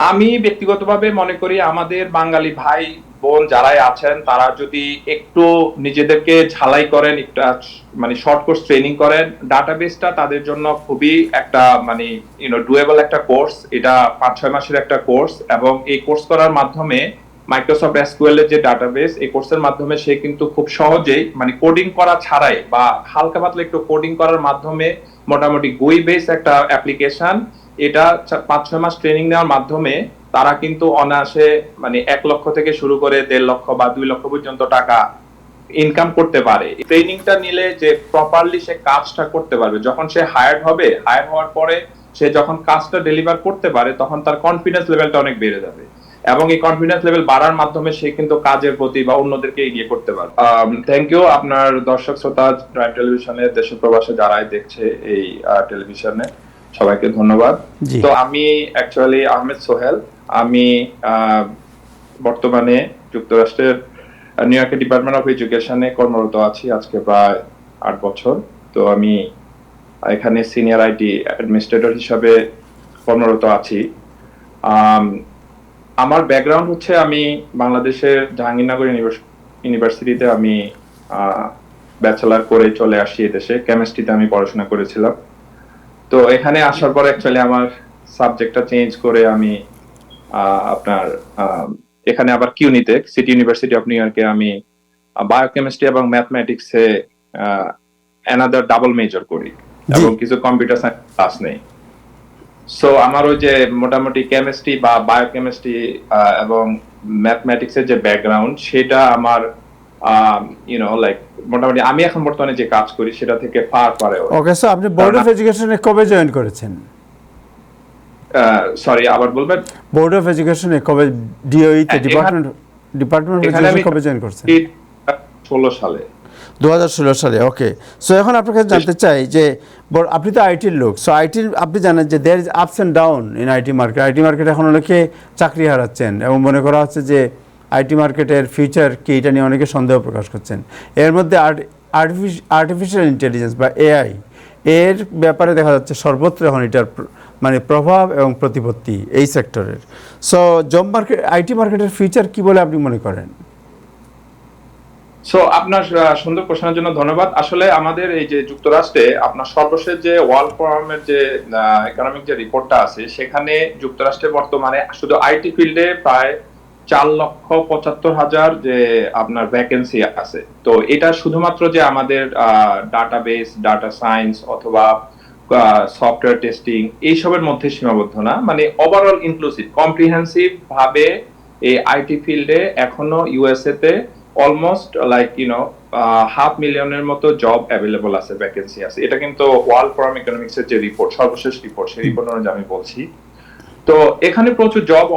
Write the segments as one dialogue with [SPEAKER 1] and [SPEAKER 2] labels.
[SPEAKER 1] আমি ব্যক্তিগতভাবে মনে করি আমাদের বাঙালি ভাই, বোন যারাই আছেন, তারা যদি একটু নিজেদেরকে ঝালাই করেন, একটু মানে শর্ট কোর্স ট্রেনিং করেন ডাটাবেসটা তাদের জন্য খুবই একটা মানে ইউনো ডুয়েবল একটা কোর্স এটা পাঁচ, ছয় মাসের একটা কোর্স এবং এই কোর্স করার মাধ্যমে মাইক্রোসফট এসকিউএল এর যে ডাটাবেস এই কোর্সের মাধ্যমে সে কিন্তু খুব সহজেই মানে কোডিং করা ছাড়াই বা হালকা পাতলা একটু কোডিং করার মাধ্যমে মোটামুটি গুই বেস একটা অ্যাপ্লিকেশন এটা পাঁচ, ছয় মাস ট্রেনিং নেওয়ার মাধ্যমে তারা কিন্তু অনায়াসে মানে এক লক্ষ থেকে শুরু করে দেড় লক্ষ বা দুই লক্ষ পর্যন্ত টাকা ইনকাম করতে পারে। ট্রেনিংটা নিলে যে প্রপারলি সে কাজটা করতে পারবে, যখন সে হায়ার্ড হবে হায়ার হওয়ার পরে সে যখন কাজটা ডেলিভার করতে পারে, তখন তার কনফিডেন্স লেভেলটা অনেক বেড়ে যাবে। এবং এই কনফিডেন্স লেভেল বাড়ার মাধ্যমে সে কিন্তু কাজের প্রতি বা অন্যদেরকে এগিয়ে করতে পারে থ্যাংক ইউ আপনার দর্শক, শ্রোতা টেলিভিশনে দেশের প্রবাসে যারাই দেখছে এই টেলিভিশনে সবাইকে ধন্যবাদ। তো আমি অ্যাকচুয়ালি আহমেদ সোহেল। আমি বর্তমানে যুক্তরাষ্ট্রের নিউ ইয়র্কের ডিপার্টমেন্ট অফ এডুকেশনে কর্মরত আছি আজকে প্রায় আট বছর। তো আমি এখানে সিনিয়র আইটি অ্যাডমিনিস্ট্রেটর হিসাবে কর্মরত আছি। আমার ব্যাকগ্রাউন্ড হচ্ছে আমি বাংলাদেশের জাহাঙ্গীরনগর ইউনিভার্স- ইউনিভার্সিটিতে আমি ব্যাচেলার করে চলে আসি এদেশে কেমিস্ট্রিতে আমি পড়াশোনা করেছিলাম। তো এখানে আসার পর অ্যাকচুয়ালি আমার সাবজেক্টটা চেঞ্জ করে আমি আপনার এখানে আবার কিউনিতে সিটি ইউনিভার্সিটি অফ নিউ ইয়র্কে আমি বায়োকেমিস্ট্রি এবং ম্যাথমেটিক্সে অ্যানাদার ডাবল মেজর করি এবং কিছু কম্পিউটার সায়েন্স ক্লাস নেই। সো আমার ওই যে মোটামুটি কেমিস্ট্রি বা বায়োকেমিস্ট্রি এবং ম্যাথমেটিক্সের যে ব্যাকগ্রাউন্ড সেটা আমার ইউনো লাইক মোটামুটি আমি এখন বর্তমানে যে কাজ করি সেটা থেকে ফার পারে
[SPEAKER 2] ওকে আপনি বোর্ড অফ এডুকেশনে কবে জয়েন করেছেন?
[SPEAKER 1] সরি আবার বলবেন?
[SPEAKER 2] বোর্ড অফ এডুকেশনে কবে ডিওই তে
[SPEAKER 1] হ্যাঁ,
[SPEAKER 2] ডিপার্টমেন্ট ডিপার্টমেন্ট অফ এডুকেশন কবে জয়েন করছেন?
[SPEAKER 1] সালে।
[SPEAKER 2] দু হাজার ষোলো সালে ওকে সো এখন আপনার কাছে জানতে চাই যে আপনি তো আইটির লোক সো আইটির আপনি জানেন যে there is ups and down in IT market IT market এখন অনেকে চাকরি হারাচ্ছেন এবং মনে করা হচ্ছে যে আইটি মার্কেটের ফিউচার কি এটা নিয়ে অনেকে সন্দেহ প্রকাশ করছেন। এর মধ্যে আর্টিফিশিয়াল ইন্টেলিজেন্স বা এআই এর ব্যাপারে দেখা যাচ্ছে সর্বত্র এখন এটার মানে প্রভাব এবং প্রতিপত্তি এই সেক্টরের সো জব মার্কেট আইটি মার্কেটের ফিউচার কি বলে আপনি মনে করেন?
[SPEAKER 1] সো আপনার সুন্দর প্রশ্নের জন্য ধন্যবাদ। আসলে আমাদের এই যে যুক্তরাষ্ট্রে আপনার সর্বশেষ যে ওয়ার্ল্ড ফোরামের যে ইকোনমিক যে রিপোর্টটা আছে, সেখানে যুক্তরাষ্ট্রে বর্তমানে শুধু আইটি ফিল্ডে প্রায় চার লক্ষ পঁচাত্তর হাজার যে আপনার ভ্যাকেন্সি আছে। তো এটা শুধুমাত্র যে আমাদের ডাটাবেস ডাটা সায়েন্স অথবা সফটওয়্যার টেস্টিং এইসবের মধ্যে সীমাবদ্ধ না। মানে ওভারঅল ইনক্লুসিভ কম্প্রিহেন্সিভ ভাবে এই আইটি ফিল্ডে এখনও ইউএসএ তে almost like you know half মিলিয়নের মতো জব অ্যাভেলেবল আছে ভ্যাকেন্সি আছে। এটা কিন্তু ওয়ার্ল্ড ফোরাম ইকোনমিক্স এর যে রিপোর্ট সর্বশেষ রিপোর্ট সেই রিপোর্ট অনুযায়ী আমি বলছি। তো এখানে প্রচুর জব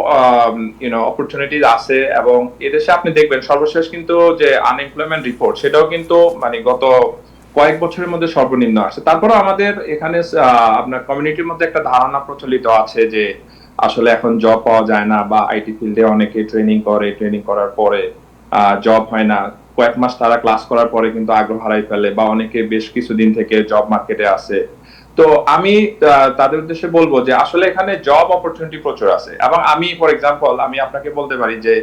[SPEAKER 1] ইউনো অপরচুনিটিজ আছে এবং এদেশে আপনি দেখবেন সর্বশেষ কিন্তু যে আনএমপ্লয়মেন্ট রিপোর্ট সেটাও কিন্তু মানে গত কয়েক বছরের মধ্যে সর্বনিম্ন আসে তারপরে আমাদের এখানে আপনার কমিউনিটির মধ্যে একটা ধারণা প্রচলিত আছে যে আসলে এখন জব পাওয়া যায় না বা আইটি ফিল্ডে অনেকে ট্রেনিং করে ট্রেনিং করার পরে জব হয় না। কয়েক মাস তারা ক্লাস করার পরে কিন্তু আগ্রহ হারাই ফেলে বা অনেকে বেশ কিছুদিন থেকে জব মার্কেটে আছে। তো আমি তাদের উদ্দেশ্যে বলব যে আসলে এখানে জব অপরচুনিটি প্রচুর আছে। এবং আমি ফর এক্সাম্পল আমি আপনাকে বলতে পারি যে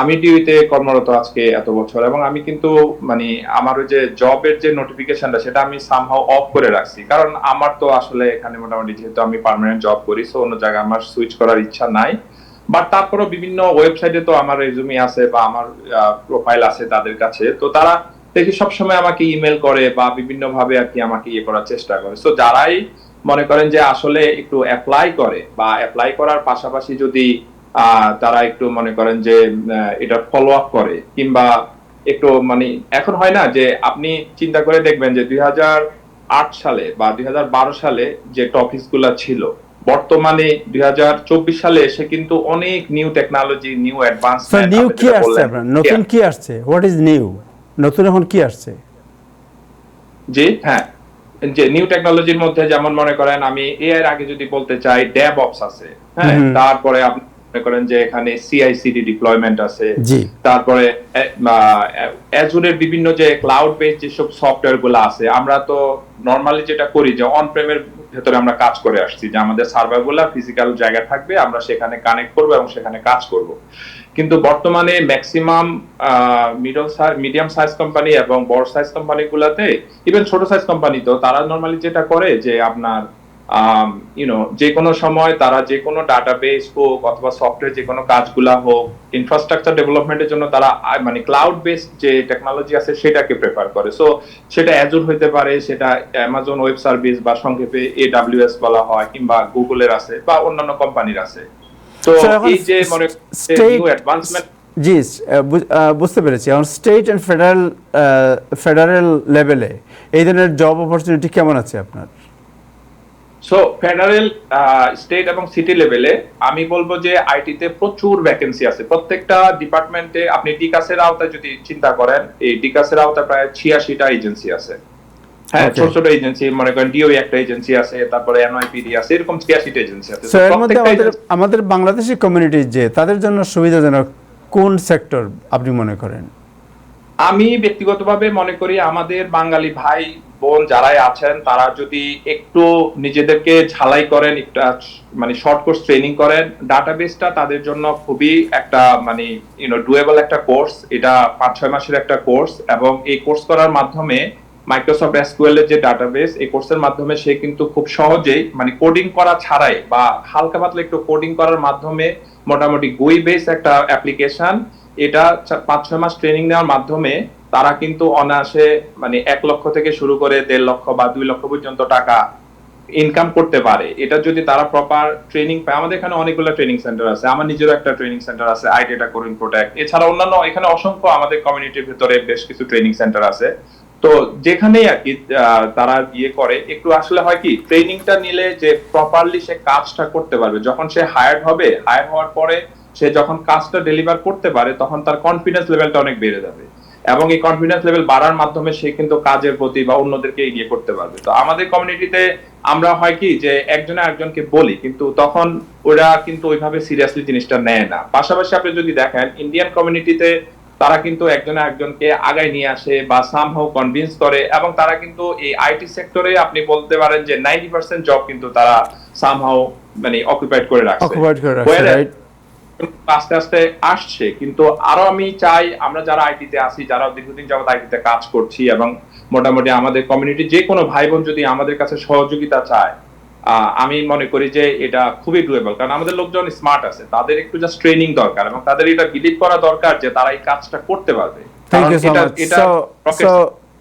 [SPEAKER 1] আমি টিভিতে কর্মরত আজকে এত বছর এবং আমি কিন্তু মানে আমার ওই যে জবের যে নোটিফিকেশনটা সেটা আমি সামহাও অফ করে রাখছি। কারণ আমার তো আসলে এখানে মোটামুটি যেহেতু আমি পার্মানেন্ট জব করি সো অন্য জায়গায় আমার সুইচ করার ইচ্ছা নাই। বাট তারপরেও বিভিন্ন ওয়েবসাইটে তো আমার রেজুমি আছে বা আমার প্রোফাইল আছে তাদের কাছে। তো তারা দেখি সবসময় আমাকে ইমেল করে বা বিভিন্ন ভাবে আর কি আমাকে ইয়ে করার চেষ্টা করে। তো যারাই মনে করেন যে আসলে একটু অ্যাপ্লাই করে বা অ্যাপ্লাই করার পাশাপাশি যদি তারা একটু মনে করেন যে এটা ফলো আপ করে কিংবা একটু মানে এখন হয় না যে আপনি চিন্তা করে দেখবেন যে দুই আট সালে বা দুই হাজার বারো সালে যে টপিকসগুলা ছিল বর্তমানে দুই হাজার চব্বিশ সালে এসে কিন্তু অনেক new technology new
[SPEAKER 2] advance new কি আসছে নতুন কি আসছে? হোয়াট ইজ নিউ নতুন এখন কি আসছে?
[SPEAKER 1] জি হ্যাঁ। যে নিউ টেকনোলজির মধ্যে যেমন মনে করেন আমি এআই এর আগে যদি বলতে চাই ড্যাব অপস আছে হ্যাঁ? তারপরে আপনি মনে করেন যে এখানে সিআইসিডি ডিপ্লয়মেন্ট আছে
[SPEAKER 2] জি।
[SPEAKER 1] তারপরে অ্যাজুরের বিভিন্ন যে ক্লাউড বেস যেসব সফটওয়্যারগুলো আছে আমরা তো নর্মালি যেটা করি যে অন প্রেমের ভেতরে আমরা কাজ করে আসছি যে আমাদের সার্ভারগুলা ফিজিক্যাল জায়গা থাকবে, আমরা সেখানে কানেক্ট করব এবং সেখানে কাজ করব। কিন্তু বর্তমানে maximum middle medium size company এবং বড় সাইজ কোম্পানি গুলাতে ইভেন ছোট সাইজ কোম্পানি তো তারা নর্মালি যেটা করে যে আপনার ইউনো যে কোনো সময় তারা যে কোনো ডাটাবেস হোক অথবা সফটওয়্যার যে কোনো কাজগুলা হোক ইনফ্রাস্ট্রাকচার ডেভেলপমেন্টের জন্য তারা মানে ক্লাউড বেসড যে টেকনোলজি আছে সেটাকে প্রেফার করে। সো সেটা অ্যাজুর হইতে পারে সেটা অ্যামাজন ওয়েব সার্ভিস বা সংক্ষেপে এ এডাব্লিউএস বলা হয় কিংবা গুগলের আছে বা অন্যান্য কোম্পানির আছে। তো এই যে মনে অ্যাডভান্সমেন্ট
[SPEAKER 2] জি বুঝতে পেরেছি। এখন স্টেট অ্যান্ড ফেডারেল ফেডারেল লেভেলে এই ধরনের জব অপরচুনিটি কেমন আছে আপনার?
[SPEAKER 1] সো ফেডারেল স্টেট এবং সিটি লেভেলে আমি বলব যে আইটিতে প্রচুর ভ্যাকেন্সি আছে। প্রত্যেকটা ডিপার্টমেন্টে আপনি ডিকাসের আওতায় যদি চিন্তা করেন এই ডিকাসের আওতায় প্রায় ছিয়াশিটা এজেন্সি আছে। হ্যাঁ
[SPEAKER 2] Okay.
[SPEAKER 1] ছোট ছোট এজেন্সি মনে করেন ডিও একটা এজেন্সি আছে তারপরে এনআইপিডি আছে এরকম ছিয়াশিটা এজেন্সি আছে।
[SPEAKER 2] সো
[SPEAKER 1] So,
[SPEAKER 2] এর মধ্যে
[SPEAKER 1] প্রত্যেকটা
[SPEAKER 2] আমাদের
[SPEAKER 1] agency-
[SPEAKER 2] আমাদের বাংলাদেশি কমিউনিটি যে তাদের জন্য সুবিধাজনক কোন সেক্টর আপনি মনে করেন?
[SPEAKER 1] আমি ব্যক্তিগতভাবে মনে করি আমাদের বাঙালি ভাই বোন যারাই আছেন, তারা যদি একটু নিজেদেরকে ঝালাই করেন, একটা মানে শর্ট কোর্স ট্রেনিং করেন ডাটাবেসটা তাদের জন্য খুবই একটা মানে ইউনো ডুয়েবল একটা কোর্স এটা পাঁচ, ছয় মাসের একটা কোর্স এবং এই কোর্স করার মাধ্যমে মাইক্রোসফট এসকিউএল এর যে ডাটাবেস এই কোর্সের মাধ্যমে সে কিন্তু খুব সহজেই মানে কোডিং করা ছাড়াই বা হালকা পাতলা একটু কোডিং করার মাধ্যমে মোটামুটি গুই বেস একটা অ্যাপ্লিকেশন এটা পাঁচ, ছয় মাস ট্রেনিং নেওয়ার মাধ্যমে তারা কিন্তু অনায়াসে মানে এক লক্ষ থেকে শুরু করে দেড় লক্ষ বা দুই লক্ষ পর্যন্ত টাকা ইনকাম করতে পারে। এটা যদি তারা প্রপার ট্রেনিং পায়, আমাদের এখানে অনেকগুলো ট্রেনিং সেন্টার আছে। আমার নিজেরও একটা ট্রেনিং সেন্টার আছে আই ডেটা কোরিং প্রোটেক্ট এছাড়া অন্যান্য এখানে অসংখ্য আমাদের কমিউনিটির ভিতরে বেশ কিছু ট্রেনিং সেন্টার আছে। তো যেখানেই আর কি তারা ইয়ে করে, একটু আসলে হয় কি ট্রেনিংটা নিলে যে প্রপারলি সে কাজটা করতে পারবে, যখন সে হায়ার্ড হবে হায়ার হওয়ার পরে সে যখন কাজটা ডেলিভার করতে পারে, তখন তার কনফিডেন্স লেভেলটা অনেক বেড়ে যাবে। এবং এই কনফিডেন্স লেভেল বাড়ার মাধ্যমে সে কিন্তু কাজের প্রতি বা অন্যদেরকে এগিয়ে করতে পারবে। তো আমাদের কমিউনিটিতে আমরা হয় কি যে একজনে একজনকে বলি কিন্তু তখন ওরা কিন্তু ওইভাবে সিরিয়াসলি জিনিসটা নেয় না। পাশাপাশি আপনি যদি দেখেন ইন্ডিয়ান কমিউনিটিতে তারা কিন্তু একজনে একজনকে আগায় নিয়ে আসে বা সামহাও কনভিন্স করে এবং তারা কিন্তু এই আইটি সেক্টরে আপনি বলতে পারেন যে নাইনটি পার্সেন্ট জব কিন্তু তারা সামহাও মানে অকুপাইড করে রাখছে। আস্তে আস্তে আসছে। কিন্তু আরও আমি চাই আমরা যারা আইটিতে আছি যারা দীর্ঘদিন যাবত আইটিতে কাজ করছি এবং মোটামুটি আমাদের কমিউনিটি যে কোনো ভাই বোন যদি আমাদের কাছে সহযোগিতা চায় আমি মনে করি যে এটা খুবই ডুয়েবল কারণ আমাদের লোকজন স্মার্ট আছে তাদের একটু জাস্ট ট্রেনিং দরকার এবং তাদের এটা বিলিভ করা দরকার যে তারা এই কাজটা করতে পারবে।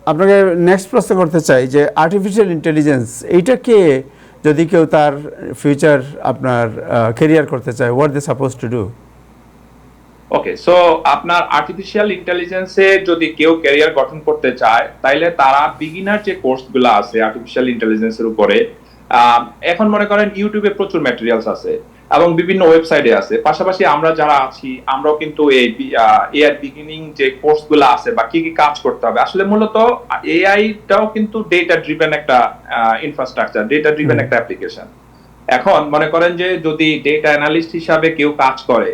[SPEAKER 2] আপনাকে নেক্সট প্রশ্ন করতে চাই যে আর্টিফিশিয়াল ইন্টেলিজেন্স এইটাকে যদি কেউ তার ফিউচার আপনার কেরিয়ার করতে চায় what they suppose to do
[SPEAKER 1] okay so আপনার আর্টিফিশিয়াল ইন্টেলিজেন্সে যদি কেউ ক্যারিয়ার গঠন করতে চায়, তাইলে তারা বিগিনার যে কোর্সগুলো আছে আর্টিফিশিয়াল ইন্টেলিজেন্সের উপরে এখন মনে করেন ইউটিউবে প্রচুর ম্যাটেরিয়ালস আছে। এবং বিভিন্ন ওয়েবসাইটে আছে। পাশাপাশি আমরা যারা আছি আমরাও কিন্তু এই এআই বিগিনিং যে কোর্সগুলো আছে বা কি কি কাজ করতে হবে আসলে মূলত এআইটাও কিন্তু ডেটা ড্রিভেন একটা ইনফ্রাস্ট্রাকচার ডেটা ড্রিভেন একটা অ্যাপ্লিকেশন এখন মনে করেন যে যদি ডেটা অ্যানালিস্ট হিসাবে কেউ কাজ করে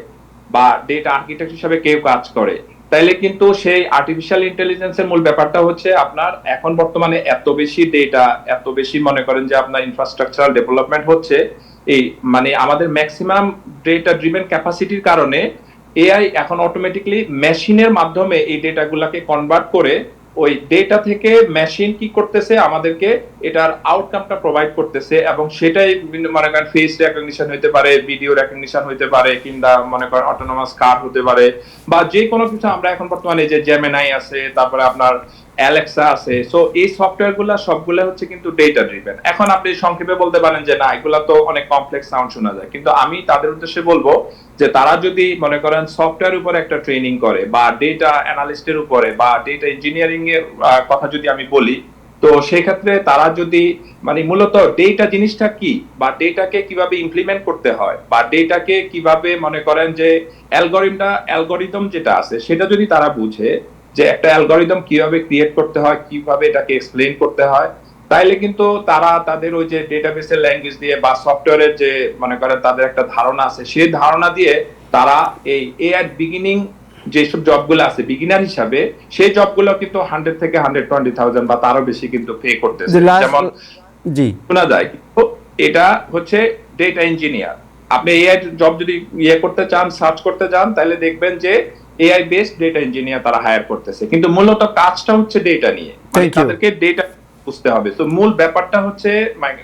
[SPEAKER 1] বা ডেটা আর্কিটেক্ট হিসাবে কেউ কাজ করে তাইলে কিন্তু সেই আর্টিফিশিয়াল ইন্টেলিজেন্সের মূল ব্যাপারটা হচ্ছে আপনার এখন বর্তমানে এত বেশি ডেটা এত বেশি মনে করেন যে আপনার ইনফ্রাস্ট্রাকচারাল ডেভেলপমেন্ট হচ্ছে এই মানে আমাদের ম্যাক্সিমাম ডেটা ড্রিভেন ক্যাপাসিটির কারণে এআই এখন অটোমেটিকলি মেশিনের মাধ্যমে এই ডেটাগুলোকে কনভার্ট করে ওই ডেটা থেকে মেশিন কি করতেছে, আমাদেরকে এটার আউটকামটা প্রোভাইড করতেছে এবং সেটাই বিভিন্ন মনে করেন ফেস রেকগনিশন হতে পারে ভিডিও রেকগনিশন হতে পারে, কিংবা মনে করেন অটোনোমাস কার হতে পারে, বা যে কোনো কিছু আমরা এখন বর্তমানে যে জেমিনাই আছে, তারপরে আপনার অ্যালেক্সা আছে। সো এই সফটওয়্যারগুলা সবগুলো হচ্ছে কিন্তু ডেটা ড্রিভেন এখন আপনি সংক্ষেপে বলতে পারেন যে, না, এগুলা তো অনেক কমপ্লেক্স সাউন্ড শোনা যায়। কিন্তু আমি তাদের উদ্দেশ্যে বলব যে, তারা যদি মনে করেন সফটওয়্যার উপরে একটা ট্রেনিং করে বা ডেটা অ্যানালিস্টের উপরে বা ডেটা ইঞ্জিনিয়ারিং এর কথা যদি আমি বলি, তো সেক্ষেত্রে তারা যদি মানে মূলত ডেটা জিনিসটা কি বা ডেটাকে কীভাবে ইমপ্লিমেন্ট করতে হয় বা ডেটাকে কীভাবে মনে করেন যে অ্যালগোরিদমটা অ্যালগোরিদম যেটা আছে, সেটা যদি তারা বুঝে যে একটা অ্যালগোরিদম কীভাবে ক্রিয়েট করতে হয় কীভাবে এটাকে এক্সপ্লেইন করতে হয় তাইলে কিন্তু তারা তাদের ওই যে ডেটাবেসের ল্যাঙ্গুয়েজ দিয়ে বা সফটওয়্যারের যে মনে করেন তাদের একটা ধারণা আছে সেই ধারণা দিয়ে তারা এই এআই বিগিনিং যেসব জবগুলো আছে বিগিনার হিসাবে সেই জবগুলো কিন্তু হান্ড্রেড থেকে হান্ড্রেড টোয়েন্টি থাউজেন্ড বা তারও বেশি কিন্তু পে করতেছে। যেমন
[SPEAKER 2] জি।
[SPEAKER 1] শোনা যায় কিন্তু এটা হচ্ছে ডেটা ইঞ্জিনিয়ার আপনি এআই জব যদি ইয়ে করতে চান সার্চ করতে চান তাহলে দেখবেন যে এআই বেসড ডেটা ইঞ্জিনিয়ার তারা হায়ার করতেছে। কিন্তু মূলত কাজটা হচ্ছে ডেটা নিয়ে। মানে. তাদেরকে ডেটা বুঝতে হবে। তো মূল ব্যাপারটা হচ্ছে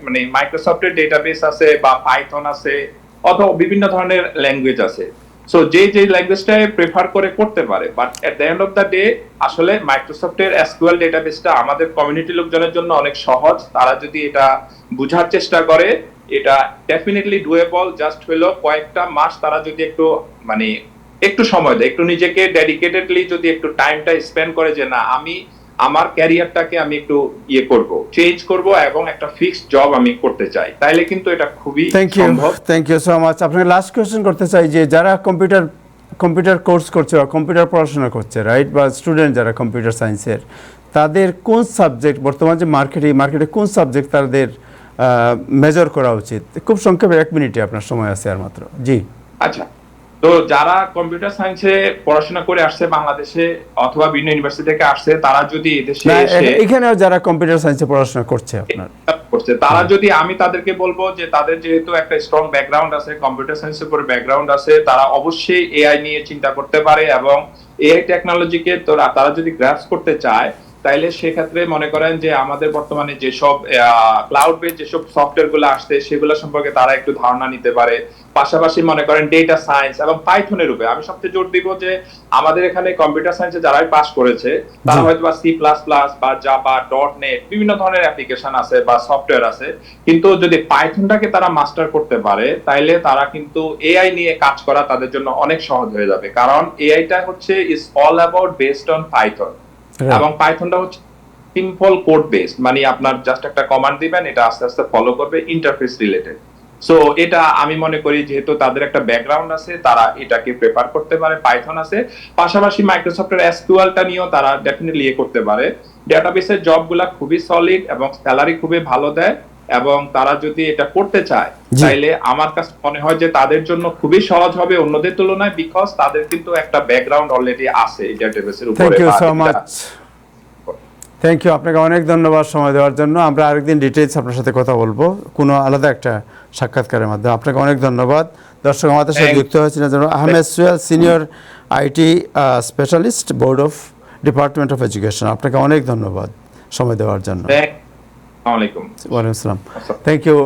[SPEAKER 1] মানে মাইক্রোসফটের ডেটাবেস আছে বা পাইথন আছে অথবা বিভিন্ন ধরনের ল্যাঙ্গুয়েজ আছে। সো যে যে ল্যাঙ্গুয়েজটাই প্রেফার করে করতে পারে। But at the end of the day আসলে মাইক্রোসফটের এসকিউএল ডেটাবেসটা আমাদের কমিউনিটি লোকজনের জন্য অনেক সহজ। তারা যদি এটা বুঝার চেষ্টা করে এটা ডেফিনেটলি ডুয়েবল জাস্ট হলো কয়েকটা মাস তারা যদি একটু মানে একটু সময় দেয় একটু নিজেকে ডেডিকেটেডলি যদি একটু টাইমটা স্পেন্ড করে যে না আমি আমার ক্যারিয়ারটাকে আমি একটু ইয়ে করব চেঞ্জ করব এবং একটা ফিক্সড জব আমি করতে চাই তাইলে কিন্তু এটা খুবই
[SPEAKER 2] thank
[SPEAKER 1] you
[SPEAKER 2] thank you so much আপনাকে লাস্ট কোয়েশ্চেন করতে চাই যে যারা কম্পিউটার কম্পিউটার কোর্স করছে বা কম্পিউটার পড়াশোনা করছে রাইট বা স্টুডেন্ট যারা কম্পিউটার সায়েন্সের তাদের কোন সাবজেক্ট বর্তমান যে মার্কেটে মার্কেটে কোন সাবজেক্ট তাদের মেজর করা উচিত? খুব সংক্ষেপে এক মিনিটে আপনার সময় আছে আর মাত্র। জি।
[SPEAKER 1] আচ্ছা তো যারা কম্পিউটার সায়েন্সে পড়াশোনা করে আসছে বাংলাদেশে অথবা বিভিন্ন ইউনিভার্সিটি থেকে আসছে তারা যদি দেশে
[SPEAKER 2] না
[SPEAKER 1] এসে
[SPEAKER 2] এখানেও যারা কম্পিউটার সায়েন্সে পড়াশোনা করছে আপনার?
[SPEAKER 1] করছে তারা যদি আমি তাদেরকে বলব যে তাদের যেহেতু একটা স্ট্রং ব্যাকগ্রাউন্ড আছে কম্পিউটার সায়েন্সের উপর ব্যাকগ্রাউন্ড আছে তারা অবশ্যই এআই নিয়ে চিন্তা করতে পারে এবং এআই টেকনোলজিকে তারা যদি গ্রাস করতে চায় তাইলে সেক্ষেত্রে মনে করেন যে আমাদের বর্তমানে যেসব ক্লাউড বেস যেসব সফটওয়্যারগুলো আসছে সেগুলো সম্পর্কে তারা একটু ধারণা নিতে পারে। পাশাপাশি মনে করেন ডেটা সায়েন্স এবং পাইথনের উপরে। আমি সবচেয়ে জোর দিব যে আমাদের এখানে কম্পিউটার সায়েন্সে যারাই পাস করেছে তারা হয়তো বা সি প্লাস প্লাস বা জাভা ডট নেট বিভিন্ন ধরনের অ্যাপ্লিকেশন আছে বা সফটওয়্যার আছে। কিন্তু যদি পাইথনটাকে তারা মাস্টার করতে পারে তাইলে তারা কিন্তু এআই নিয়ে কাজ করা তাদের জন্য অনেক সহজ হয়ে যাবে। কারণ এআইটা হচ্ছে is all about based on
[SPEAKER 2] Python.
[SPEAKER 1] এবং পাইথনটা হচ্ছে সিম্পল কোড বেসড মানে আপনার জাস্ট একটা কমান্ড দিবেন, এটা আস্তে আস্তে ফলো করবে ইন্টারফেস রিলেটেড সো এটা আমি মনে করি যেহেতু তাদের একটা ব্যাকগ্রাউন্ড আছে, তারা এটাকে প্রেফার করতে পারে পাইথন আছে। পাশাপাশি মাইক্রোসফটের এসকিউএলটা নিয়েও তারা ডেফিনেটলি ইয়ে করতে পারে। ডেটাবেসের জবগুলা খুবই সলিড এবং স্যালারি খুবই ভালো দেয়। এবং তারা যদি এটা করতে চায়। তাইলে আমার কাছে মনে হয় যে তাদের জন্য খুবই সহজ হবে অন্যদের তুলনায় বিকজ তাদের কিন্তু একটা ব্যাকগ্রাউন্ড অলরেডি আছে এই ডেটাবেসের উপরে thank
[SPEAKER 2] you
[SPEAKER 1] so
[SPEAKER 2] much thank you আপনাকে অনেক ধন্যবাদ সময় দেওয়ার জন্য। আমরা আরেকদিন ডিটেলস আপনার সাথে কথা বলব। কোনো আলাদা একটা সাক্ষাৎকারের মাধ্যমে। আপনাকে অনেক ধন্যবাদ। দর্শক আমাদের সাথে যুক্ত হয়েছিলেন যেন Ahmed Suyel senior IT specialist board of department of education আপনাকে অনেক ধন্যবাদ সময় দেওয়ার জন্য।
[SPEAKER 1] Thank- আসসালামু আলাইকুম
[SPEAKER 2] ওয়ালাইকুম আসসালাম
[SPEAKER 1] আসসালাম।
[SPEAKER 2] Thank you